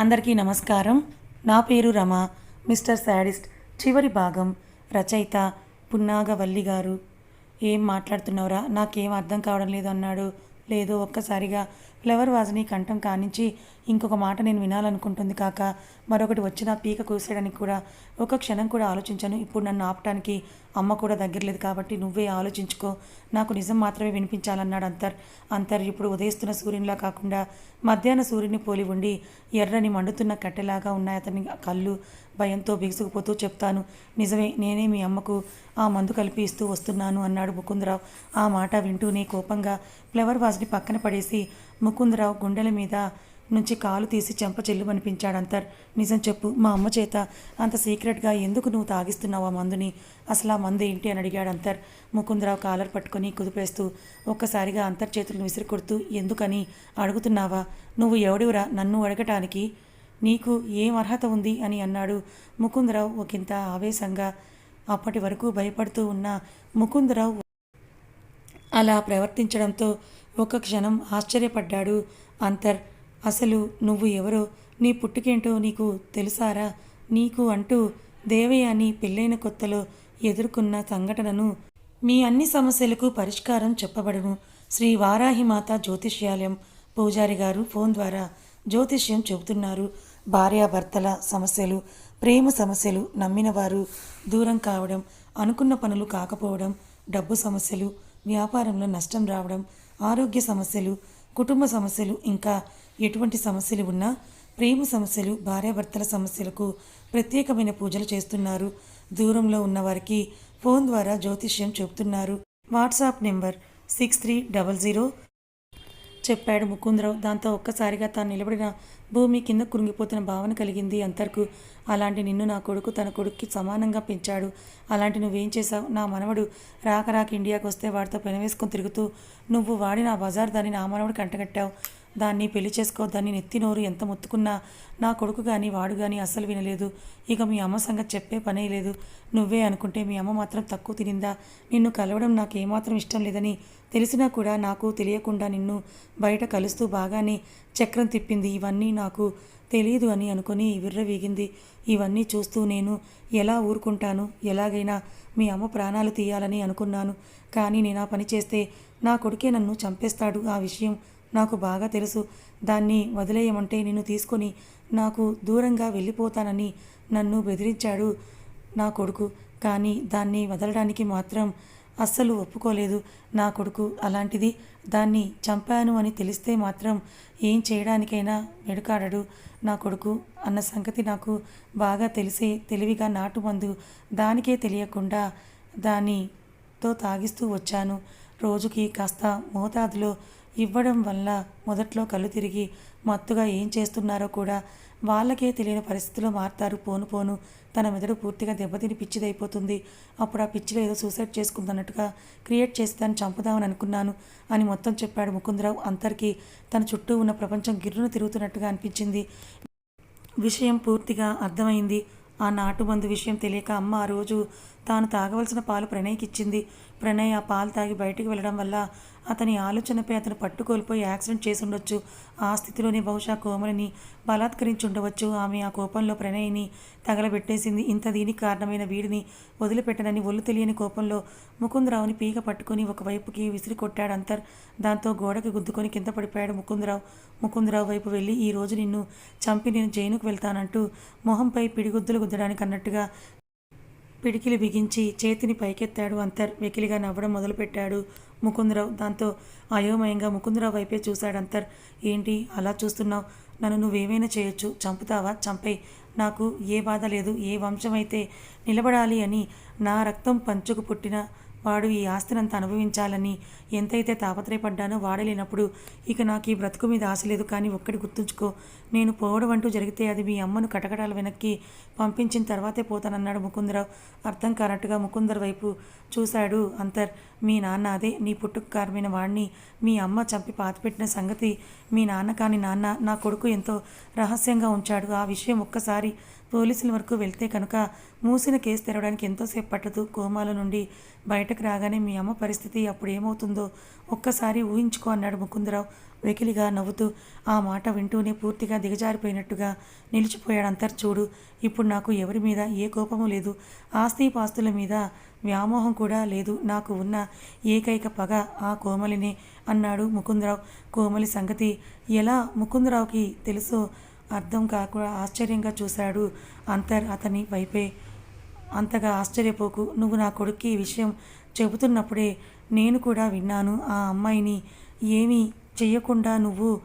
అందరికీ నమస్కారం. నా పేరు రమ. మిస్టర్ శాడిస్ట్ చివరి భాగం రచయిత పున్నాగవల్లి గారు. ఏం మాట్లాడుతున్నావురా? నాకేం అర్థం కావడం లేదు అన్నాడు. లేదు ఒక్కసారిగా ఫ్లవర్ వాజ్ని కంఠం కానించి ఇంకొక మాట నేను వినాలనుకుంటుంది కాక మరొకటి వచ్చిన పీక కూసేయడానికి కూడా ఒక క్షణం కూడా ఆలోచించాను. ఇప్పుడు నన్ను ఆపటానికి అమ్మ కూడా దగ్గర లేదు కాబట్టి నువ్వే ఆలోచించుకో. నాకు నిజం మాత్రమే వినిపించాలన్నాడు అంతర్. అంతర్ ఇప్పుడు ఉదయిస్తున్న సూర్యునిలా కాకుండా మధ్యాహ్న సూర్యుని పోలి ఉండి ఎర్రని మండుతున్న కట్టెలాగా ఉన్నాయి అతని కళ్ళు. భయంతో బిగుసుకుపోతూ చెప్తాను నిజమే నేనే మీ అమ్మకు ఆ మందు కలిపి ఇస్తూ వస్తున్నాను అన్నాడు ముకుందరావు. ఆ మాట వింటూనే కోపంగా ఫ్లవర్ వాజ్ని పక్కన పడేసి ముకుందరావు గుండెల మీద నుంచి కాలు తీసి చెంప చెల్లుమనిపించాడు అంతర్ నిజం చెప్పు మా అమ్మ చేత అంత సీక్రెట్గా ఎందుకు నువ్వు తాగిస్తున్నావు ఆ మందుని? అసలు ఆ మందు ఏంటి? అని అడిగాడు అంతర్ ముకుందరావు కాలర్ పట్టుకొని కుదిపేస్తూ ఒక్కసారిగా అంతర్ చేతులను విసిరి కొడుతూ ఎందుకని? అడుగుతున్నావా? నువ్వు ఎవడివరా? నన్ను అడగటానికి నీకు ఏం అర్హత ఉంది? అని అన్నాడు ముకుందరావు ఒకంత ఆవేశంగా. అప్పటి వరకు భయపడుతూ ఉన్న ముకుందరావు అలా ప్రవర్తించడంతో ఒక క్షణం ఆశ్చర్యపడ్డాడు అంతర్. అసలు నువ్వు ఎవరో? నీ పుట్టుకేంటో నీకు తెలుసారా? నీకు అంటూ దేవయాని పెళ్ళైన కొత్తలో ఎదుర్కొన్న సంఘటనను మీ అన్ని సమస్యలకు పరిష్కారం చెప్పబడును. శ్రీ వారాహిమాత జ్యోతిష్యాలయం పూజారి గారు ఫోన్ ద్వారా జ్యోతిష్యం చెబుతున్నారు. భార్యాభర్తల సమస్యలు ప్రేమ సమస్యలు నమ్మినవారు దూరం కావడం అనుకున్న పనులు కాకపోవడం డబ్బు సమస్యలు వ్యాపారంలో నష్టం రావడం ఆరోగ్య సమస్యలు కుటుంబ సమస్యలు ఇంకా ఎటువంటి సమస్యలు ఉన్నా ప్రేమ సమస్యలు భార్యాభర్తల సమస్యలకు ప్రత్యేకమైన పూజలు చేస్తున్నారు. దూరంలో ఉన్నవారికి ఫోన్ ద్వారా జ్యోతిష్యం చెబుతున్నారు. WhatsApp number six three double zero. చెప్పాడు ముకుందరావు. దాంతో ఒక్కసారిగా తాను నిలబడిన భూమి కింద కురింగిపోతున్న భావన కలిగింది అంతర్కు. అలాంటి నిన్ను నా కొడుకు తన కొడుక్కి సమానంగా పెంచాడు. అలాంటి నువ్వేం చేశావు? నా మనవడు రాక రాక ఇండియాకు వస్తే వాడితో పెనవేసుకొని తిరుగుతూ నువ్వు వాడి నా బజార్ దాన్ని నా మనవడు కంటగట్టావు దాన్ని పెళ్ళి చేసుకోవద్దని నెత్తి నోరు ఎంత మొత్తుకున్నా నా కొడుకు కానీ వాడు కానీ అస్సలు వినలేదు. ఇక మీ అమ్మ సంగతి చెప్పే పనే లేదు. నువ్వే అనుకుంటే మీ అమ్మ మాత్రం తక్కువ తినిందా? నిన్ను కలవడం నాకు ఏమాత్రం ఇష్టం లేదని తెలిసినా కూడా నాకు తెలియకుండా నిన్ను బయట కలుస్తూ బాగానే చక్రం తిప్పింది. ఇవన్నీ నాకు తెలియదు అని అనుకుని విర్రవీగింది ఇవన్నీ చూస్తూ నేను ఎలా ఊరుకుంటాను? ఎలాగైనా మీ అమ్మ ప్రాణాలు తీయాలని అనుకున్నాను. కానీ నేను ఆ పని చేస్తే నా కొడుకే నన్ను చంపేస్తాడు. ఆ విషయం నాకు బాగా తెలుసు. దాన్ని వదిలేయమంటే నిన్ను తీసుకొని నాకు దూరంగా వెళ్ళిపోతానని నన్ను బెదిరించాడు నా కొడుకు. కానీ దాన్ని వదలడానికి మాత్రం అస్సలు ఒప్పుకోలేదు నా కొడుకు. అలాంటిది దాన్ని చంపాను అని తెలిస్తే మాత్రం ఏం చేయడానికైనా వెడుకాడడు నా కొడుకు. అన్న సంగతి నాకు బాగా తెలిసే తెలివిగా నాటుమందు దానికే తెలియకుండా దానితో తాగిస్తూ వచ్చాను. రోజుకి కాస్త మోతాదులో ఇవ్వడం వల్ల మొదట్లో కళ్ళు తిరిగి మత్తుగా ఏం చేస్తున్నారో కూడా వాళ్ళకే తెలియని పరిస్థితిలో మారుతారు. పోను పోను తన మెదడు పూర్తిగా దెబ్బతిని పిచ్చిదైపోతుంది. అప్పుడు ఆ పిచ్చిలో ఏదో సూసైడ్ చేసుకుందన్నట్టుగా క్రియేట్ చేసి దాన్ని చంపుదామని అనుకున్నాను అని మొత్తం చెప్పాడు ముకుందరావు. అందరికీ తన చుట్టూ ఉన్న ప్రపంచం గిర్రును తిరుగుతున్నట్టుగా అనిపించింది. విషయం పూర్తిగా అర్థమైంది. ఆ నాటుమందు విషయం తెలియక అమ్మ ఆ రోజు తాను తాగవలసిన పాలు ప్రణయ్కి ఇచ్చింది. ప్రణయ్ ఆ పాలు తాగి బయటికి వెళ్ళడం వల్ల అతని ఆలోచనపై అతను పట్టుకోల్పోయి యాక్సిడెంట్ చేసి ఉండొచ్చు ఆ స్థితిలోనే బహుశా కోమలిని బలాత్కరించి ఉండవచ్చు ఆమె ఆ కోపంలో ప్రణయ్ని తగలబెట్టేసింది. ఇంత దీనికి కారణమైన వీడిని వదిలిపెట్టనని ఒళ్ళు తెలియని కోపంలో ముకుందరావుని పీక పట్టుకుని ఒకవైపుకి విసిరి కొట్టాడు అంతర్. దాంతో గోడకి గుద్దుకొని కింద పడిపోయాడు ముకుందరావు. ముకుందరావు వైపు వెళ్ళి ఈ రోజు నిన్ను చంపి నేను జైలుకు వెళ్తానంటూ మొహంపై పిడిగుద్దులు గుద్దడానికి అన్నట్టుగా పిడికిలి బిగించి చేతిని పైకెత్తాడు. అంతర్ వెకిలిగా నవ్వడం మొదలుపెట్టాడు ముకుందరావు. దాంతో అయోమయంగా ముకుందరావు వైపే చూశాడు అంతర్. ఏంటి? అలా చూస్తున్నావు? నన్ను నువ్వేమైనా చేయొచ్చు? చంపుతావా? చంపే నాకు ఏ బాధ లేదు. ఏ వంశమైతే నిలబడాలి అని నా రక్తం పంచుకు పుట్టిన వాడు ఈ ఆస్తినంత అనుభవించాలని ఎంతైతే తాపత్రయపడ్డానో వాడలేనప్పుడు ఇక నాకు ఈ బ్రతుకు మీద ఆశ లేదు కానీ ఒక్కటి గుర్తుంచుకో నేను పోవడం అంటూ జరిగితే అది మీ అమ్మను కటకటాల వెనక్కి పంపించిన తర్వాతే పోతానన్నాడు ముకుందరావు. అర్థం కానట్టుగా ముకుందర్ వైపు చూశాడు అంతర్. మీ నాన్న అదే నీ పుట్టుకు కారమైన వాడిని మీ అమ్మ చంపి పాతపెట్టిన సంగతి మీ నాన్న కాని నాన్న నా కొడుకు ఎంతో రహస్యంగా ఉంచాడు. ఆ విషయం ఒక్కసారి పోలీసుల వరకు వెళ్తే కనుక మూసిన కేసు తెరవడానికి ఎంతోసేపు పట్టదు. కోమాలో నుండి బయటకు రాగానే మీ అమ్మ పరిస్థితి అప్పుడు ఏమవుతుందో ఒక్కసారి ఊహించుకో అన్నాడు ముకుందరావు వెకిలిగా నవ్వుతూ. ఆ మాట వింటూనే పూర్తిగా దిగజారిపోయినట్టుగా నిలిచిపోయాడు అంతర్ చూడు. ఇప్పుడు నాకు ఎవరి మీద ఏ కోపము లేదు. ఆస్తి పాస్తుల మీద వ్యామోహం కూడా లేదు. నాకు ఉన్న ఏకైక పగ ఆ కోమలినే అన్నాడు ముకుందరావు. కోమలి సంగతి ఎలా ముకుందరావుకి తెలుసో అర్థం కాకుండా ఆశ్చర్యంగా చూశాడు అంతర్ అతని వైపే. అంతగా ఆశ్చర్యపోకు. నువ్వు నా కొడుక్కి ఈ విషయం చెబుతున్నప్పుడే నేను కూడా విన్నాను. ఆ అమ్మాయిని ఏమీ చెయ్యకుండా నువ్వు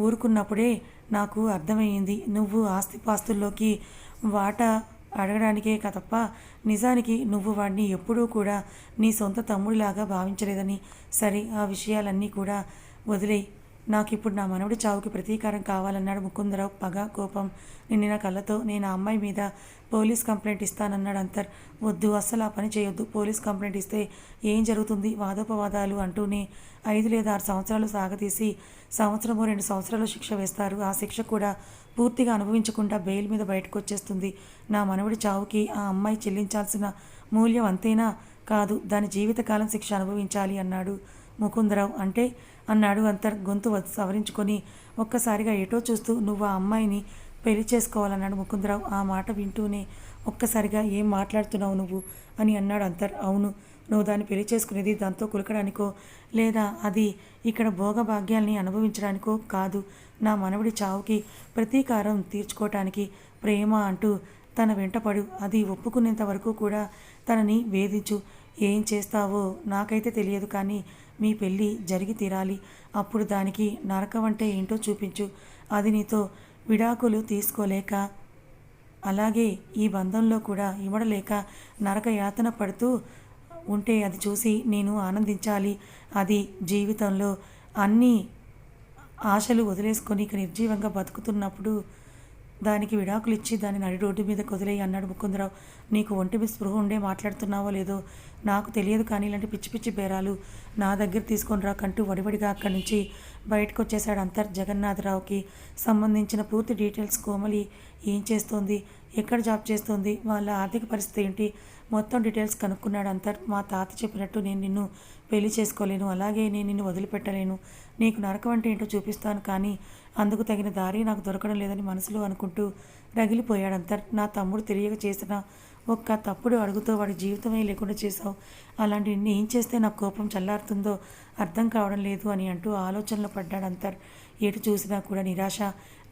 ఊరుకున్నప్పుడే నాకు అర్థమయ్యింది. నువ్వు ఆస్తిపాస్తుల్లోకి వాటా అడగడానికే కదప్ప. తప్ప నిజానికి నువ్వు వాడిని ఎప్పుడూ కూడా నీ సొంత తమ్ముడిలాగా భావించలేదని. సరే ఆ విషయాలన్నీ కూడా వదిలేయి. నాకు ఇప్పుడు నా మనవడి చావుకి ప్రతీకారం కావాలన్నాడు ముకుందరావు. పగ కోపం నిండిన కళ్ళతో నేను ఆ అమ్మాయి మీద పోలీస్ కంప్లైంట్ ఇస్తానన్నాడు అంతర్. వద్దు అస్సలు ఆ పని చేయొద్దు. పోలీస్ కంప్లైంట్ ఇస్తే ఏం జరుగుతుంది? వాదోపవాదాలు అంటూనే ఐదు లేదా ఆరు సంవత్సరాలు సాగతీసి సంవత్సరమో రెండు సంవత్సరాలు శిక్ష వేస్తారు. ఆ శిక్ష కూడా పూర్తిగా అనుభవించకుండా బెయిల్ మీద బయటకు వచ్చేస్తుంది నా మనవడి చావుకి ఆ అమ్మాయి చెల్లించాల్సిన మూల్యం అంతేనా? కాదు దాని జీవితకాలం శిక్ష అనుభవించాలి అన్నాడు ముకుందరావు. అంటే అన్నాడు అంతర్ గొంతు సవరించుకొని. ఒక్కసారిగా ఎటో చూస్తూ నువ్వు ఆ అమ్మాయిని పెళ్ళి చేసుకోవాలన్నాడు ముకుందరావు. ఆ మాట వింటూనే ఒక్కసారిగా ఏం మాట్లాడుతున్నావు నువ్వు? అని అన్నాడు అంతర్. అవును నువ్వు దాన్ని పెళ్ళి చేసుకునేది దాంతో కులకడానికో లేదా అది ఇక్కడ భోగభాగ్యాల్ని అనుభవించడానికో కాదు. నా మనవడి చావుకి ప్రతీకారం తీర్చుకోవటానికి ప్రేమ అంటూ తన వెంటపడు అది ఒప్పుకునేంత వరకు కూడా తనని వేధించు. ఏం చేస్తావో నాకైతే తెలియదు కానీ మీ పెళ్ళి జరిగి తీరాలి. అప్పుడు దానికి నరకం అంటే ఏంటో చూపించు. అది నీతో విడాకులు తీసుకోలేక అలాగే ఈ బంధంలో కూడా ఇవ్వడలేక నరక యాతన పడుతూ ఉంటే అది చూసి నేను ఆనందించాలి. అది జీవితంలో అన్ని ఆశలు వదిలేసుకొని ఇక నిర్జీవంగా బతుకుతున్నప్పుడు దానికి విడాకులు ఇచ్చి దాన్ని నడి రోడ్డు మీద కొదిలేయి అన్నాడు ముకుందరావు. నీకు ఒంటి మీద స్పృహ ఉండే మాట్లాడుతున్నావో లేదో నాకు తెలియదు కానీ ఇలాంటి పిచ్చి పిచ్చి బేరాలు నా దగ్గర తీసుకొని రాకంటూ వడివడిగా అక్కడి నుంచి బయటకు వచ్చేశాడు అంతర్ జగన్నాథరావుకి. సంబంధించిన పూర్తి డీటెయిల్స్ కోమలి ఏం చేస్తోంది ఎక్కడ జాబ్ చేస్తోంది వాళ్ళ ఆర్థిక పరిస్థితి ఏంటి మొత్తం డీటెయిల్స్ కనుక్కున్నాడు అంతర్. మా తాత చెప్పినట్టు నేను నిన్ను పెళ్ళి చేసుకోలేను అలాగే నేను నిన్ను వదిలిపెట్టలేను. నీకు నరకం అంటే ఏంటో చూపిస్తాను కానీ అందుకు తగిన దారి నాకు దొరకడం లేదని మనసులో అనుకుంటూ రగిలిపోయాడు అంతర్ నా తమ్ముడు తెలియక చేసిన ఒక్క తప్పుడు అడుగుతో వాడి జీవితమే లేకుండా చేశావు. అలాంటి ఏం చేస్తే నా కోపం చల్లారుతుందో అర్థం కావడం లేదు అని అంటూ ఆలోచనలో పడ్డాడు అంతర్ ఎటు చూసినా కూడా నిరాశ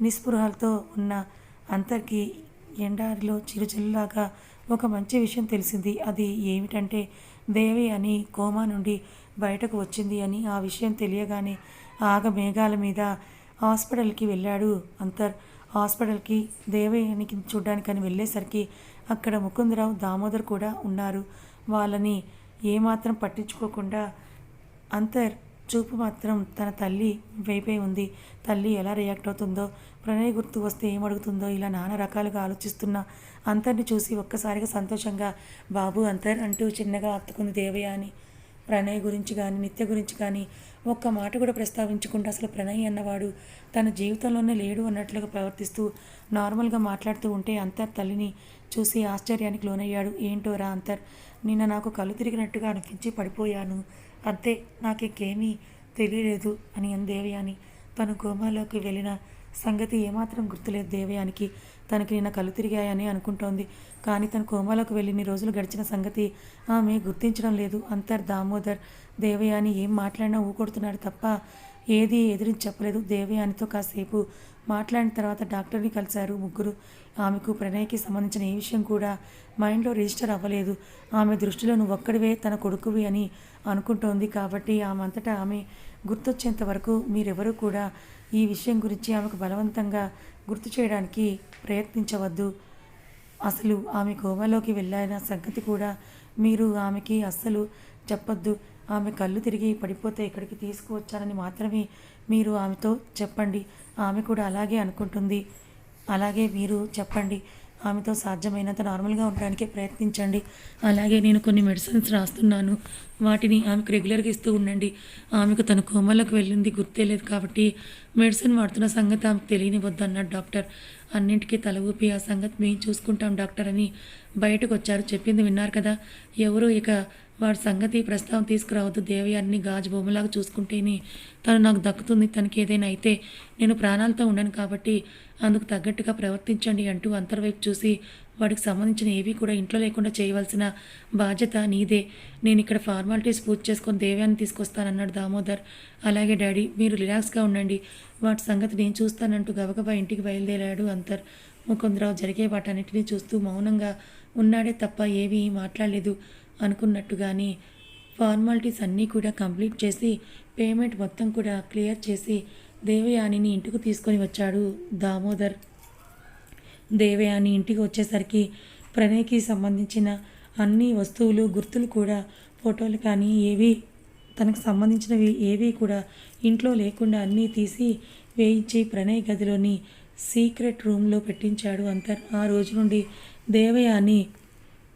నిస్పృహలతో ఉన్న అంతర్కి ఎండారిలో చిరుచిల్లులాగా ఒక మంచి విషయం తెలిసింది. అది ఏమిటంటే దేవి అని కోమా నుండి బయటకు వచ్చింది అని ఆ విషయం తెలియగానే ఆగ మేఘాల మీద హాస్పిటల్కి వెళ్ళాడు అంతర్. హాస్పిటల్కి దేవయానికి చూడ్డానికని వెళ్ళేసరికి అక్కడ ముకుందరావు దామోదర్ కూడా ఉన్నారు. వాళ్ళని ఏమాత్రం పట్టించుకోకుండా అంతర్ చూపు మాత్రం తన తల్లి వైపే ఉంది. తల్లి ఎలా రియాక్ట్ అవుతుందో ప్రణయ్ గుర్తు వస్తే ఏమడుగుతుందో ఇలా నానా రకాలుగా ఆలోచిస్తున్న అంతర్ని చూసి ఒక్కసారిగా సంతోషంగా బాబు అంతర్ అంటూ చిన్నగా అత్తుకుంది దేవయ్య అని ప్రణయ్ గురించి కానీ నిత్య గురించి కానీ ఒక్క మాట కూడా ప్రస్తావించకుండా అసలు ప్రణయ్ అన్నవాడు తన జీవితంలోనే లేడు అన్నట్లుగా ప్రవర్తిస్తూ నార్మల్గా మాట్లాడుతూ ఉంటే అంతర్ తల్లిని చూసి ఆశ్చర్యానికి లోనయ్యాడు. ఏంటో రా అంతర్ నిన్న నాకు కళ్ళు తిరిగినట్టుగా అనిపించి పడిపోయాను. అంతే నాకు ఇంకేమీ తెలియలేదు అని అందేవి అని తను కోమాలోకి వెళ్ళిన సంగతి ఏమాత్రం గుర్తులేదు దేవయానికి. తనకి నిన్న కళ్ళు తిరిగాయని అనుకుంటోంది. కానీ తను కోమాలోకి వెళ్ళిన్ని రోజులు గడిచిన సంగతి ఆమె గుర్తించడం లేదు. అంతర్ దామోదర్ దేవయాని ఏం మాట్లాడినా ఊకొడుతున్నాడు తప్ప ఏది ఎదిరించి చెప్పలేదు. దేవయానితో కాసేపు మాట్లాడిన తర్వాత డాక్టర్ని కలిశారు ముగ్గురు. ఆమెకు ప్రణయ్కి సంబంధించిన ఏ విషయం కూడా మైండ్లో రిజిస్టర్ అవ్వలేదు. ఆమె దృష్టిలో నువ్వు ఒక్కడివే తన కొడుకువి అని అనుకుంటోంది కాబట్టి ఆమె అంతటా ఆమె గుర్తొచ్చేంత వరకు మీరెవరూ కూడా ఈ విషయం గురించి ఆమెకు బలవంతంగా గుర్తు చేయడానికి ప్రయత్నించవద్దు. అసలు ఆమె కోమలోకి వెళ్ళిన సంగతి కూడా మీరు ఆమెకి అస్సలు చెప్పొద్దు. ఆమె కళ్ళు తిరిగి పడిపోతే ఇక్కడికి తీసుకువచ్చానని మాత్రమే మీరు ఆమెతో చెప్పండి. ఆమె కూడా అలాగే అనుకుంటుంది. అలాగే మీరు చెప్పండి. ఆమెతో సాధ్యమైనంత నార్మల్గా ఉండడానికి ప్రయత్నించండి. అలాగే నేను కొన్ని మెడిసిన్స్ రాస్తున్నాను. వాటిని ఆమెకు రెగ్యులర్గా ఇస్తూ ఉండండి. ఆమెకు తన కోమలోకి వెళ్ళింది గుర్తే లేదు కాబట్టి మెడిసిన్ వాడుతున్న సంగతి ఆమెకు తెలియనివద్దు అన్నాడు డాక్టర్. అన్నింటికీ తల ఊపి ఆ సంగతి మేము చూసుకుంటాం డాక్టర్ అని బయటకు వచ్చారు చెప్పింది విన్నారు కదా. ఎవరు ఇక వాడి సంగతి ప్రస్తావం తీసుకురావద్దు. దేవయాన్ని గాజు బొమ్మలాగా చూసుకుంటేనే తను నాకు దక్కుతుంది. తనకి ఏదైనా అయితే నేను ప్రాణాలతో ఉండను కాబట్టి అందుకు తగ్గట్టుగా ప్రవర్తించండి అంటూ అంతర్వైపు చూసి వాడికి సంబంధించిన ఏవి కూడా ఇంట్లో లేకుండా చేయవలసిన బాధ్యత నీదే. నేను ఇక్కడ ఫార్మాలిటీస్ పూర్తి చేసుకొని దేవ్యాన్ని తీసుకొస్తానన్నాడు దామోదర్. అలాగే డాడీ మీరు రిలాక్స్గా ఉండండి. వాటి సంగతి నేను చూస్తానంటూ గబగబా ఇంటికి బయలుదేరాడు అంతర్. ముకుందరావు జరిగే వాటన్నిటిని చూస్తూ మౌనంగా ఉన్నాడే తప్ప ఏమీ మాట్లాడలేదు అనుకున్నట్టుగాని ఫార్మాలిటీస్ అన్నీ కూడా కంప్లీట్ చేసి పేమెంట్ మొత్తం కూడా క్లియర్ చేసి దేవయానిని ఇంటికి తీసుకొని వచ్చాడు దామోదర్. దేవయాని ఇంటికి వచ్చేసరికి ప్రణయ్కి సంబంధించిన అన్ని వస్తువులు గుర్తులు కూడా ఫోటోలు కానీ ఏవి తనకు సంబంధించినవి ఏవి కూడా ఇంట్లో లేకుండా అన్నీ తీసి వేయించి ప్రణయ్ గదిలోని సీక్రెట్ రూమ్లో పెట్టించాడు అంతర్. ఆ రోజు నుండి దేవయాని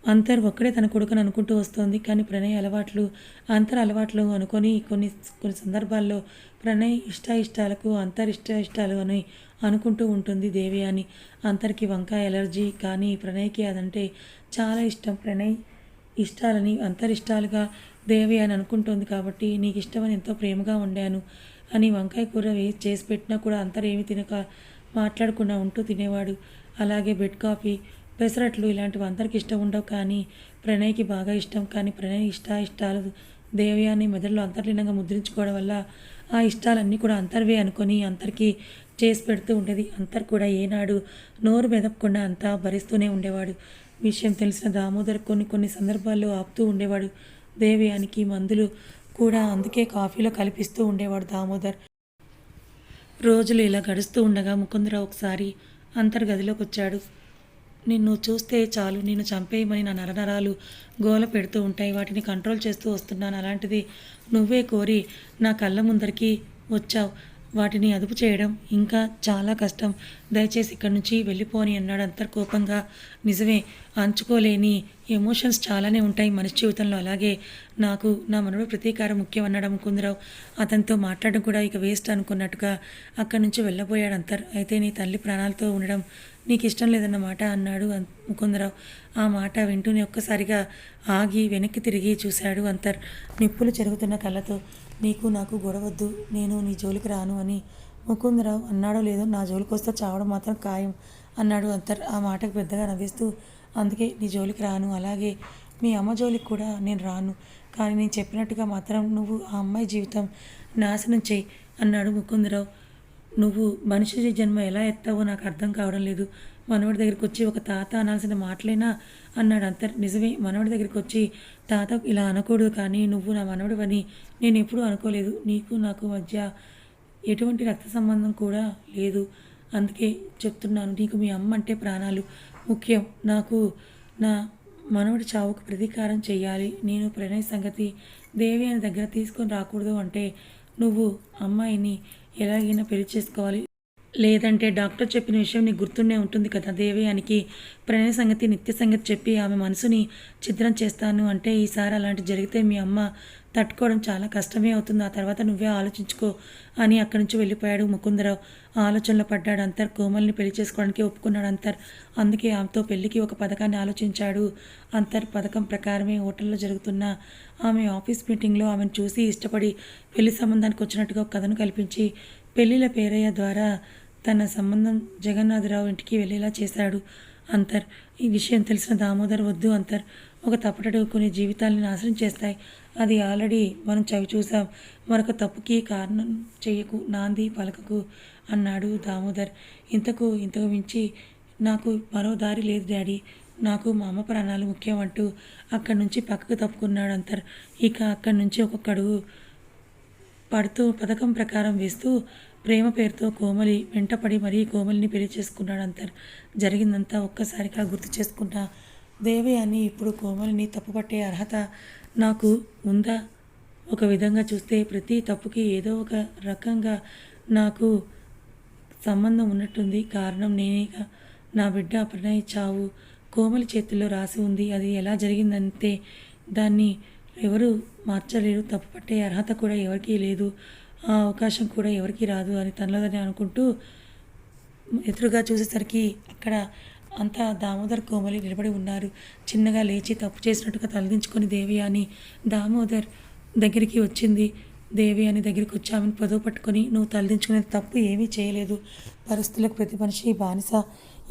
అంతర్ ఒక్కడే తన కొడుకుని అనుకుంటూ వస్తోంది. కానీ ప్రణయ్ అలవాట్లు అంతర్ అలవాట్లు అనుకొని కొన్ని కొన్ని సందర్భాల్లో ప్రణయ్ ఇష్ట ఇష్టాలకు అంతర్ ఇష్టాయిష్టాలు ఇష్టాలు అని అనుకుంటూ ఉంటుంది దేవి అని. అంతర్కి వంకాయ ఎలర్జీ కానీ ప్రణయ్కి అదంటే చాలా ఇష్టం. ప్రణయ్ ఇష్టాలని అంతరిష్టాలుగా దేవి అని అనుకుంటుంది కాబట్టి నీకు ఇష్టమని ఎంతో ప్రేమగా వండాను అని వంకాయ కూర వేసి చేసి పెట్టినా కూడా అంతరేమి ఏమి తినక మాట్లాడకుండా ఉంటూ తినేవాడు. అలాగే బెడ్ కాఫీ పెసరట్లు ఇలాంటివి అందరికి ఇష్టం ఉండవు కానీ ప్రణయ్కి బాగా ఇష్టం. కానీ ప్రణయ్ ఇష్ట ఇష్టాలు దేవయాన్ని మెదడులో అంతర్లీనంగా ముద్రించుకోవడం వల్ల ఆ ఇష్టాలన్నీ కూడా అంతర్వే అనుకొని అంతరికి చేసి పెడుతూ ఉండేది. అంతర్ కూడా ఏనాడు నోరు మెదపకుండా అంతా భరిస్తూనే ఉండేవాడు. విషయం తెలిసిన దామోదర్ కొన్ని కొన్ని సందర్భాల్లో ఆపుతూ ఉండేవాడు. దేవయానికి మందులు కూడా అందుకే కాఫీలో కలిపిస్తూ ఉండేవాడు దామోదర్. రోజులు ఇలా గడుస్తూ ఉండగా ముకుందరావు ఒకసారి అంతర్గదిలోకి వచ్చాడు నిన్ను చూస్తే చాలు నిన్ను చంపేయమని నా నరనరాలు గోల పెడుతూ ఉంటాయి వాటిని కంట్రోల్ చేస్తూ వస్తున్నాను. అలాంటిది నువ్వే కోరి నా కళ్ళ ముందరికి వచ్చావు. వాటిని అదుపు చేయడం ఇంకా చాలా కష్టం. దయచేసి ఇక్కడి నుంచి వెళ్ళిపోని అన్నాడు అంతర్ కోపంగా. నిజమే అంచుకోలేని ఎమోషన్స్ చాలానే ఉంటాయి మనిషి జీవితంలో. అలాగే నాకు నా మనడు ప్రతీకారం ముఖ్యం అన్నాడు ముకుందరావు. అతనితో మాట్లాడడం కూడా ఇక వేస్ట్ అనుకున్నట్టుగా అక్కడి నుంచి వెళ్ళబోయాడు అంతర్. అయితే నీ తల్లి ప్రాణాలతో ఉండడం నీకు ఇష్టం లేదన్నమాట అన్నాడు ముకుందరావు. ఆ మాట వింటూనే ఒక్కసారిగా ఆగి వెనక్కి తిరిగి చూశాడు అంతర్. నిప్పులు చెరుగుతున్న కళ్ళతో. నీకు నాకు గొడవద్దు నేను నీ జోలికి రాను అని ముకుందరావు అన్నాడో లేదో నా జోలికి వస్తే చావడం మాత్రం ఖాయం అన్నాడు అంతర్ ఆ మాటకు పెద్దగా నవ్విస్తూ. అందుకే నీ జోలికి రాను అలాగే మీ అమ్మ జోలికి కూడా నేను రాను. కానీ నేను చెప్పినట్టుగా మాత్రం నువ్వు ఆ అమ్మాయి జీవితం నాశనం చేయి అన్నాడు ముకుందరావు నువ్వు మనిషి జన్మ ఎలా ఎత్తావో నాకు అర్థం కావడం లేదు. మనవడి దగ్గరికి వచ్చి ఒక తాత అనాల్సిన మాటలేనా? అన్నాడు అంత. నిజమే మనవడి దగ్గరికి వచ్చి తాత ఇలా అనకూడదు కానీ నువ్వు నా మనవడివని నేను ఎప్పుడూ అనుకోలేదు. నీకు నాకు మధ్య ఎటువంటి రక్త సంబంధం కూడా లేదు. అందుకే చెప్తున్నాను నీకు మీ అమ్మ అంటే ప్రాణాలు ముఖ్యం. నాకు నా మనవడి చావుకు ప్రతీకారం చేయాలి నేను ప్రణయ సంగతి దేవి అని దగ్గర తీసుకొని రాకూడదు అంటే నువ్వు అమ్మాయిని ఎలాగైనా పెళ్ళి చేసుకోవాలి. లేదంటే డాక్టర్ చెప్పిన విషయం నీకు గుర్తుండే ఉంటుంది కదా దేవయానికి ప్రణయ సంగతి నిత్య సంగతి చెప్పి ఆమె మనసుని ఛిద్రం చేస్తాను అంటే ఈసారి అలాంటి జరిగితే మీ అమ్మ తట్టుకోవడం చాలా కష్టమే అవుతుంది. ఆ తర్వాత నువ్వే ఆలోచించుకో అని అక్కడి నుంచి వెళ్ళిపోయాడు ముకుందరావు. ఆలోచనలో పడ్డాడు అంతర్. కోమల్ని పెళ్ళి చేసుకోవడానికి ఒప్పుకున్నాడు అంతర్. అందుకే ఆమెతో పెళ్ళికి ఒక పథకాన్ని ఆలోచించాడు అంతర్. పథకం ప్రకారమే హోటల్లో జరుగుతున్న ఆమె ఆఫీస్ మీటింగ్లో ఆమెను చూసి ఇష్టపడి పెళ్ళి సంబంధానికి వచ్చినట్టుగా కథను కల్పించి పెళ్ళిల పేరయ్య ద్వారా తన సంబంధం జగన్నాథరావు ఇంటికి వెళ్ళేలా చేశాడు. అంతర్ ఈ విషయం తెలిసిన దామోదర్ వద్దు అంతర్. ఒక తప్పటడు కొన్ని జీవితాల్ని నాశనం చేస్తాయి. అది ఆల్రెడీ మనం చవి చూసాం మరొక తప్పుకి కారణం చెయ్యకు నాంది పలకకు అన్నాడు దామోదర్. ఇంతకు ఇంతకు మించి నాకు మరో దారి లేదు డాడీ. నాకు మా అమ్మ ప్రాణాలు ముఖ్యం అంటూ అక్కడి నుంచి పక్కకు తప్పుకున్నాడు అంతర్. ఇక అక్కడి నుంచి ఒక్కొక్క అడుగు పడుతూ పథకం ప్రకారం వేస్తూ ప్రేమ పేరుతో కోమలి వెంటపడి మరీ కోమలిని పెళ్ళి చేసుకున్నాడు అంతర్ జరిగిందంతా ఒక్కసారిగా గుర్తు చేసుకుంటా. దేవి అని ఇప్పుడు కోమలిని తప్పుపట్టే అర్హత నాకు ఉందా? ఒక విధంగా చూస్తే ప్రతి తప్పుకి ఏదో ఒక రకంగా నాకు సంబంధం ఉన్నట్టుంది. కారణం నేనేగా. నా బిడ్డ ప్రణయ్ చావు. కోమలి చేతుల్లో రాసి ఉంది. అది ఎలా జరిగిందంటే దాన్ని ఎవరు మార్చలేరు. తప్పు పట్టే అర్హత కూడా ఎవరికీ లేదు. ఆ అవకాశం కూడా ఎవరికీ రాదు అని తనలోదని అనుకుంటూ ఎదురుగా చూసేసరికి అక్కడ అంతా దామోదర్ కోమలి నిలబడి ఉన్నారు. చిన్నగా లేచి తప్పు చేసినట్టుగా తలదించుకొని దేవి అని దామోదర్ దగ్గరికి వచ్చింది. దేవి అని దగ్గరికి వచ్చి ఆమెను పట్టుకొని నువ్వు తలదించుకునేది తప్పు ఏమీ చేయలేదు. పరిస్థితులకు ప్రతి మనిషి బానిస.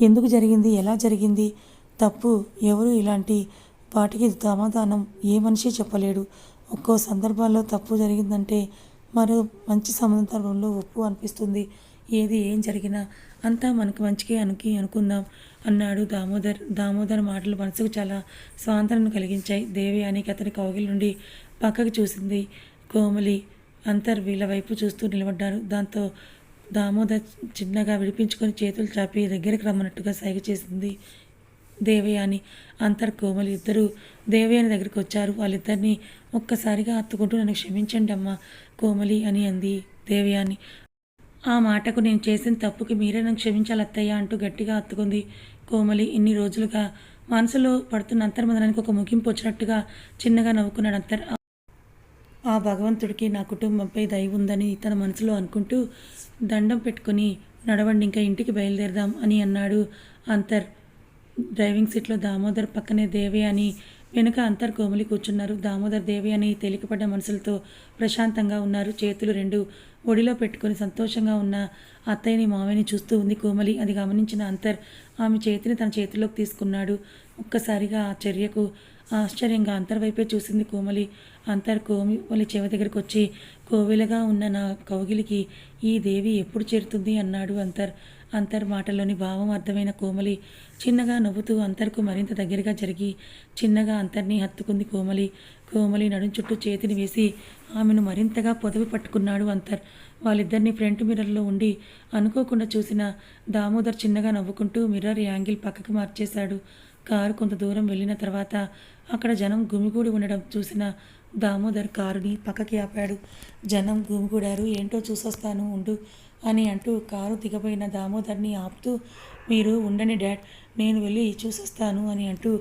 ఎందుకు జరిగింది? ఎలా జరిగింది? తప్పు ఎవరు? ఇలాంటి వాటికి సమాధానం ఏ మనిషి చెప్పలేడు. ఒక్కో సందర్భాల్లో తప్పు జరిగిందంటే మరో మంచి సందర్భంలో ఒప్పు అనిపిస్తుంది. ఏది ఏం జరిగినా అంతా మనకు మంచికే అనుకి అనుకుందాం అన్నాడు దామోదర్. దామోదర్ మాటలు మనసుకు చాలా స్వాంతనను కలిగించాయి. దేవి అనేక అతని కౌగిలి నుండి పక్కకు చూసింది. కోమలి అంతర్ వీళ్ళ వైపు చూస్తూ నిలబడ్డారు. దాంతో దామోదర్ చిన్నగా విడిపించుకొని చేతులు చాపి దగ్గరికి రమ్మన్నట్టుగా సైగ చేసింది. దేవయాని అంతర్ కోమలి ఇద్దరు దేవయాని దగ్గరికి వచ్చారు. వాళ్ళిద్దరిని ఒక్కసారిగా హత్తుకుంటూ నన్ను క్షమించండి అమ్మా కోమలి అని అంది దేవయాని ఆ మాటకు నేను చేసిన తప్పుకి మీరే నన్ను క్షమించాలి అత్తయ్య అంటూ గట్టిగా హత్తుకుంది కోమలి. ఇన్ని రోజులుగా మనసులో పడుతున్న అంతర్మదనానికి ఒక ముగింపు వచ్చినట్టుగా చిన్నగా నవ్వుకున్నాడు అంతర్. ఆ భగవంతుడికి నా కుటుంబంపై దయ ఉందని తన మనసులో అనుకుంటూ దండం పెట్టుకుని నడవండి ఇంకా ఇంటికి బయలుదేరదాం అని అన్నాడు అంతర్. డ్రైవింగ్ సీట్లో దామోదర్ పక్కనే దేవి అని వెనుక అంతర్ కోమలి కూర్చున్నారు. దామోదర్ దేవి అని తేలికపడ్డ మనసులతో ప్రశాంతంగా ఉన్నారు. చేతులు రెండు ఒడిలో పెట్టుకొని సంతోషంగా ఉన్న అత్తయ్యని మామయ్యని చూస్తూ ఉంది కోమలి. అది గమనించిన అంతర్ ఆమె చేతిని తన చేతిలోకి తీసుకున్నాడు. ఒక్కసారిగా ఆ చర్యకు ఆశ్చర్యంగా అంతర్ వైపే చూసింది కోమలి. అంతర్ కోమలి చెవి దగ్గరికి వచ్చి కోవిలగా ఉన్న నా కౌగిలికి ఈ దేవి ఎప్పుడు చేరుతుంది? అన్నాడు అంతర్. అంతర్ మాటలోని భావం అర్థమైన కోమలి చిన్నగా నవ్వుతూ అంతర్కు మరింత దగ్గరగా జరిగి చిన్నగా అంతర్ని హత్తుకుంది కోమలి. కోమలి నడుం చుట్టూ చేతిని వేసి ఆమెను మరింతగా పొదవి పట్టుకున్నాడు అంతర్. వాళ్ళిద్దరిని ఫ్రంట్ మిర్రర్లో ఉండి అనుకోకుండా చూసిన దామోదర్ చిన్నగా నవ్వుకుంటూ మిర్రర్ యాంగిల్ పక్కకి మార్చేశాడు. కారు కొంత దూరం వెళ్ళిన తర్వాత అక్కడ జనం గుమిగూడి ఉండడం చూసిన దామోదర్ కారుని పక్కకి ఆపాడు. జనం గుమిగూడారు. ఏంటో చూసొస్తాను ఉండు. అని అంటూ కారు దిగబోయిన దామోదర్ని ఆపుతూ మీరు ఉండండి డాడ్ నేను వెళ్ళి చూసొస్తాను అని అంటూ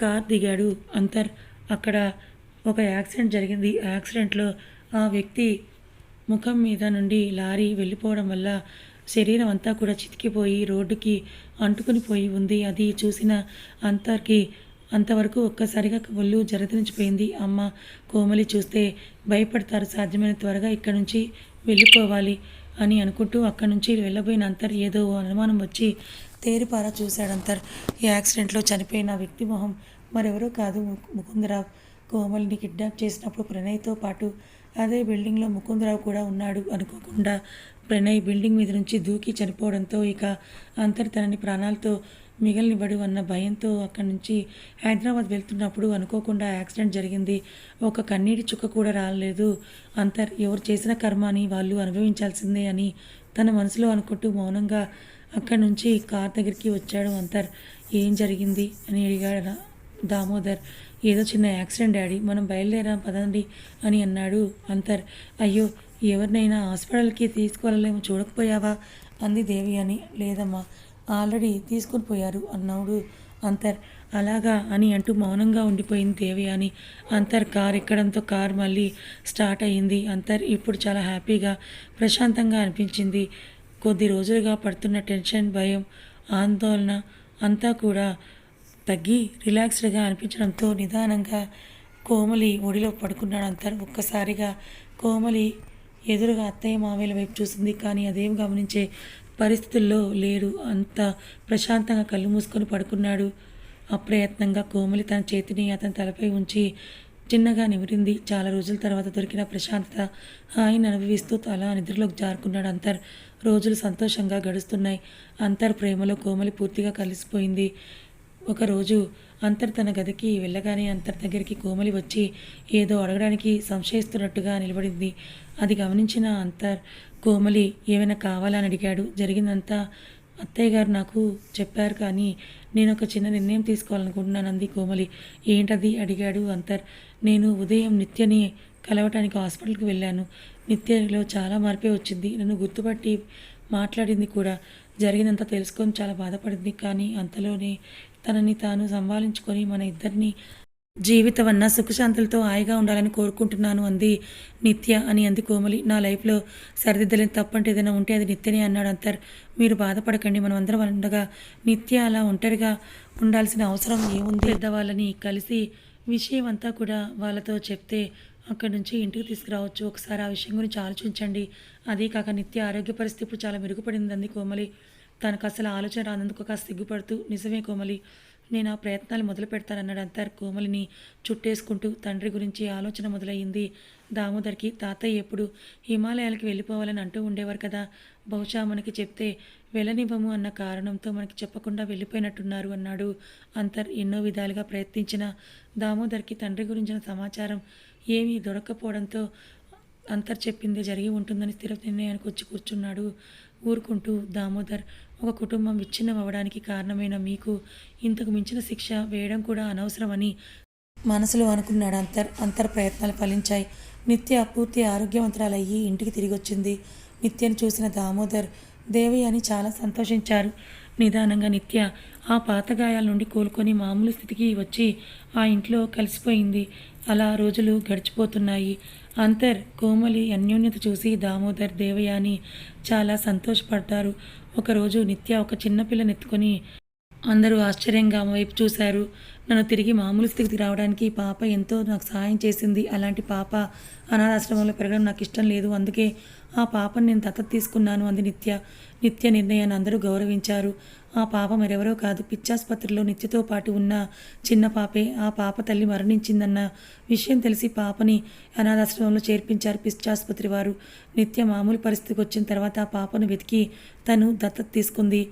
కార్ దిగాడు అంతర్. అక్కడ ఒక యాక్సిడెంట్ జరిగింది. యాక్సిడెంట్లో ఆ వ్యక్తి ముఖం మీద నుండి లారీ వెళ్ళిపోవడం వల్ల శరీరం అంతా కూడా చితికిపోయి రోడ్డుకి అంటుకుని పోయి ఉంది. అది చూసిన అంతర్కి అంతవరకు ఒక్కసారిగా ఒళ్ళు జరదరించిపోయింది అమ్మ కోమలి చూస్తే భయపడతారు. సాధ్యమైన త్వరగా ఇక్కడి నుంచి వెళ్ళిపోవాలి. అని అనుకుంటూ అక్కడి నుంచి వెళ్ళబోయిన అంతర్ ఏదో అనుమానం వచ్చి తేరిపారా చూశాడు అంతర్. ఈ యాక్సిడెంట్లో చనిపోయిన వ్యక్తి మొహం మరెవరో కాదు ముకుందరావు. కోమలిని కిడ్నాప్ చేసినప్పుడు ప్రణయ్తో పాటు అదే బిల్డింగ్లో ముకుందరావు కూడా ఉన్నాడు అనుకోకుండా ప్రణయ్ బిల్డింగ్ మీద నుంచి దూకి చనిపోవడంతో ఇక అంతర్ తనని ప్రాణాలతో మిగలనివ్వడు అన్న భయంతో అక్కడి నుంచి హైదరాబాద్ వెళ్తున్నప్పుడు అనుకోకుండా యాక్సిడెంట్ జరిగింది. ఒక కన్నీటి చుక్క కూడా రాలేదు. అంతర్ ఎవరు చేసిన కర్మాని వాళ్ళు అనుభవించాల్సిందే అని తన మనసులో అనుకుంటూ మౌనంగా అక్కడి నుంచి కార్ దగ్గరికి వచ్చాడు అంతర్. ఏం జరిగింది అని అడిగాడు దామోదర్. ఏదో చిన్న యాక్సిడెంట్ డాడీ మనం బయలుదేరాం పదండి అని అన్నాడు అంతర్. అయ్యో ఎవరినైనా హాస్పిటల్కి తీసుకువెళ్ళలేమో చూడకపోయావా? అంది దేవి అని. లేదమ్మా ఆల్రెడీ తీసుకుని పోయారు అన్నాడు అంతర్. అలాగా అని అంటూ మౌనంగా ఉండిపోయింది దేవి అని అంతర్ కార్ ఎక్కడంతో కార్ మళ్ళీ స్టార్ట్ అయ్యింది. అంతర్ ఇప్పుడు చాలా హ్యాపీగా ప్రశాంతంగా అనిపించింది. కొద్ది రోజులుగా పడుతున్న టెన్షన్ భయం ఆందోళన అంతా కూడా తగ్గి రిలాక్స్డ్గా అనిపించడంతో నిదానంగా కోమలి ఒడిలో పడుకున్నాడు అంతర్. ఒక్కసారిగా కోమలి ఎదురుగా అత్తయ్య మామయ్యల వైపు చూసింది. కానీ అదేం గమనించే పరిస్థితుల్లో లేడు. అంత ప్రశాంతంగా కళ్ళు మూసుకొని పడుకున్నాడు. అప్రయత్నంగా కోమలి తన చేతిని అతని తలపై ఉంచి చిన్నగా నిమిరింది. చాలా రోజుల తర్వాత దొరికిన ప్రశాంతత హాయిని అనుభవిస్తూ తల నిద్రలోకి జారుకున్నాడు. అంతర్ రోజులు సంతోషంగా గడుస్తున్నాయి. అంతర్ ప్రేమలో కోమలి పూర్తిగా కలిసిపోయింది. ఒకరోజు అంతర్ తన గదికి వెళ్ళగానే అంతర్ దగ్గరికి కోమలి వచ్చి ఏదో అడగడానికి సంశయిస్తున్నట్టుగా నిలబడింది. అది గమనించిన అంతర్ కోమలి ఏమైనా కావాలని అడిగాడు. జరిగిందంతా అత్తయ్య గారు నాకు చెప్పారు కానీ నేను ఒక చిన్న నిర్ణయం తీసుకోవాలనుకుంటున్నాను అంది కోమలి. ఏంటది? అడిగాడు అంతర్. నేను ఉదయం నిత్యని కలవటానికి హాస్పిటల్కి వెళ్ళాను. నిత్యలో చాలా మార్పే వచ్చింది. నన్ను గుర్తుపట్టి మాట్లాడింది కూడా. జరిగినంత తెలుసుకొని చాలా బాధపడింది కానీ అంతలోనే తనని తాను సంభాలించుకొని మన ఇద్దరిని జీవితమన్నా సుఖశాంతులతో హాయిగా ఉండాలని కోరుకుంటున్నాను అంది నిత్య అని అంది కోమలి. నా లైఫ్లో సరిదిద్దలేని తప్పంటే ఏదైనా ఉంటే అది నిత్యనే అన్నాడు అంతర్. మీరు బాధపడకండి మనం అందరం ఉండగా నిత్య అలా ఒంటరిగా ఉండాల్సిన అవసరం ఏముంది? పెద్దవాళ్ళని కలిసి విషయం అంతా కూడా వాళ్ళతో చెప్తే అక్కడి నుంచి ఇంటికి తీసుకురావచ్చు. ఒకసారి ఆ విషయం గురించి ఆలోచించండి. అదే కాక నిత్య ఆరోగ్య పరిస్థితి ఇప్పుడు చాలా మెరుగుపడింది అంది కోమలి. తనకు అసలు ఆలోచన రానందుకు కాస్త సిగ్గుపడుతూ నిజమే కోమలి నేను ఆ ప్రయత్నాలు మొదలు పెడతానన్నాడు అంతర్ కోమలిని చుట్టేసుకుంటూ. తండ్రి గురించి ఆలోచన మొదలయ్యింది. దామోదర్కి తాతయ్య ఎప్పుడు హిమాలయాలకి వెళ్ళిపోవాలని అంటూ ఉండేవారు కదా. బహుశా మనకి చెప్తే వెళ్ళనివ్వము అన్న కారణంతో మనకి చెప్పకుండా వెళ్ళిపోయినట్టున్నారు అన్నాడు అంతర్ ఎన్నో విధాలుగా ప్రయత్నించిన. దామోదర్కి తండ్రి గురించిన సమాచారం ఏమీ దొరక్కపోవడంతో అంతర్ చెప్పిందే జరిగి ఉంటుందని స్థిర నిర్ణయానికి వచ్చి కూర్చున్నాడు. ఊరుకుంటూ దామోదర్ ఒక కుటుంబం విచ్ఛిన్నం అవ్వడానికి కారణమైన మీకు ఇంతకు మించిన శిక్ష వేయడం కూడా అనవసరమని మనసులో అనుకున్నాడు అంతర్ అంతర్ ప్రయత్నాలు ఫలించాయి. నిత్య పూర్తి ఆరోగ్యవంతురాలయ్యి ఇంటికి తిరిగి వచ్చింది నిత్యను చూసిన దామోదర్ దేవి అని చాలా సంతోషించారు. నిదానంగా నిత్య ఆ పాత గాయాల నుండి కోలుకొని మామూలు స్థితికి వచ్చి ఆ ఇంట్లో కలిసిపోయింది. అలా రోజులు గడిచిపోతున్నాయి. అంతర్ కోమలి అన్యోన్యత చూసి దామోదర్ దేవయాని చాలా సంతోషపడతారు ఒకరోజు నిత్య ఒక చిన్నపిల్లని ఎత్తుకొని అందరూ ఆశ్చర్యంగా ఆమె వైపు చూశారు. నన్ను తిరిగి మామూలు స్థితికి రావడానికి పాప ఎంతో నాకు సహాయం చేసింది. అలాంటి పాప అనాథాశ్రమంలో పెరగడం నాకు ఇష్టం లేదు. అందుకే ఆ పాపను నేను దత్తత తీసుకున్నాను అంది నిత్య. నిత్య నిర్ణయాన్ని అందరూ గౌరవించారు. ఆ పాప మరెవరో కాదు. పిచ్చాసుపత్రిలో నిత్యతో పాటు ఉన్న చిన్న పాపే ఆ పాప తల్లి మరణించిందన్న విషయం తెలిసి పాపని అనాథాశ్రమంలో చేర్పించారు పిచ్చాసుపత్రి వారు. నిత్య మామూలు పరిస్థితికి వచ్చిన తర్వాత ఆ పాపను వెతికి తను దత్తత తీసుకుంది.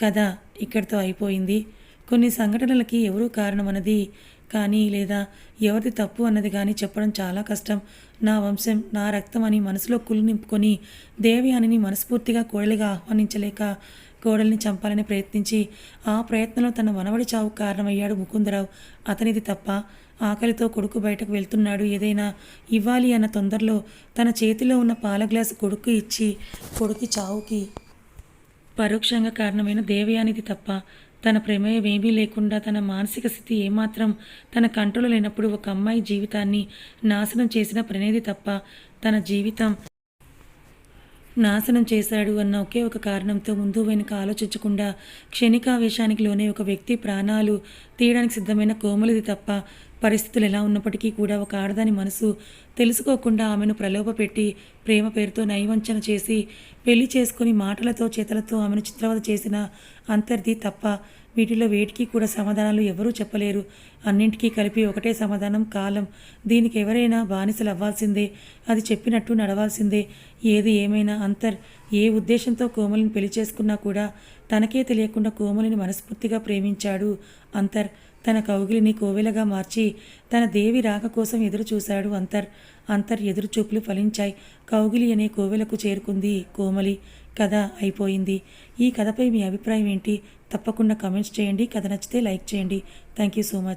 కథ ఇక్కడితో అయిపోయింది. కొన్ని సంఘటనలకి ఎవరూ కారణమన్నది కానీ లేదా ఎవరిది తప్పు అన్నది కానీ చెప్పడం చాలా కష్టం. నా వంశం నా రక్తం అని మనసులో కుళ్ళు నింపుకొని దేవయానిని మనస్ఫూర్తిగా కోడలిగా ఆహ్వానించలేక కోడల్ని చంపాలని ప్రయత్నించి ఆ ప్రయత్నంలో తన మనవడి చావు కారణమయ్యాడు ముకుందరావు. అతనిది తప్ప ఆకలితో కొడుకు బయటకు వెళ్తున్నాడు. ఏదైనా ఇవ్వాలి అన్న తొందరలో తన చేతిలో ఉన్న పాల గ్లాసు కొడుకు ఇచ్చి కొడుకు చావుకి పరోక్షంగా కారణమైన దేవయానిది తప్ప తన ప్రమేయం ఏమీ లేకుండా తన మానసిక స్థితి ఏమాత్రం తన కంట్రోల్ లేనప్పుడు ఒక అమ్మాయి జీవితాన్ని నాశనం చేసిన ప్రణేది తప్ప తన జీవితం నాశనం చేశాడు అన్న ఒకే ఒక కారణంతో ముందు వెనుక ఆలోచించకుండా క్షణికావేశానికి లోనే ఒక వ్యక్తి ప్రాణాలు తీయడానికి సిద్ధమైన కోమలిది తప్ప పరిస్థితులు ఎలా ఉన్నప్పటికీ కూడా ఒక ఆడదాని మనసు తెలుసుకోకుండా ఆమెను ప్రలోభపెట్టి ప్రేమ పేరుతో నైవంచన చేసి పెళ్ళి చేసుకుని మాటలతో చేతలతో ఆమెను చిత్రవద చేసిన అంతర్ది తప్ప వీటిలో వేటికి కూడా సమాధానాలు ఎవరూ చెప్పలేరు. అన్నింటికీ కలిపి ఒకటే సమాధానం కాలం. దీనికి ఎవరైనా బానిసలు అవ్వాల్సిందే. అది చెప్పినట్టు నడవాల్సిందే. ఏది ఏమైనా అంతర్ ఏ ఉద్దేశంతో కోమలిని పెళ్ళి చేసుకున్నా కూడా తనకే తెలియకుండా కోమలిని మనస్ఫూర్తిగా ప్రేమించాడు అంతర్. తన కౌగిలిని కోవెలగా మార్చి తన దేవి రాక కోసం ఎదురు చూశాడు అంతర్. అంతర్ ఎదురు చూపులు ఫలించాయి. కౌగిలి అనే కోవెలకు చేరుకుంది కోమలి. కథ అయిపోయింది. ఈ కథపై మీ అభిప్రాయం ఏంటి? తప్పకుండా కమెంట్స్ చేయండి. కథ నచ్చితే లైక్ చేయండి. Thank you so much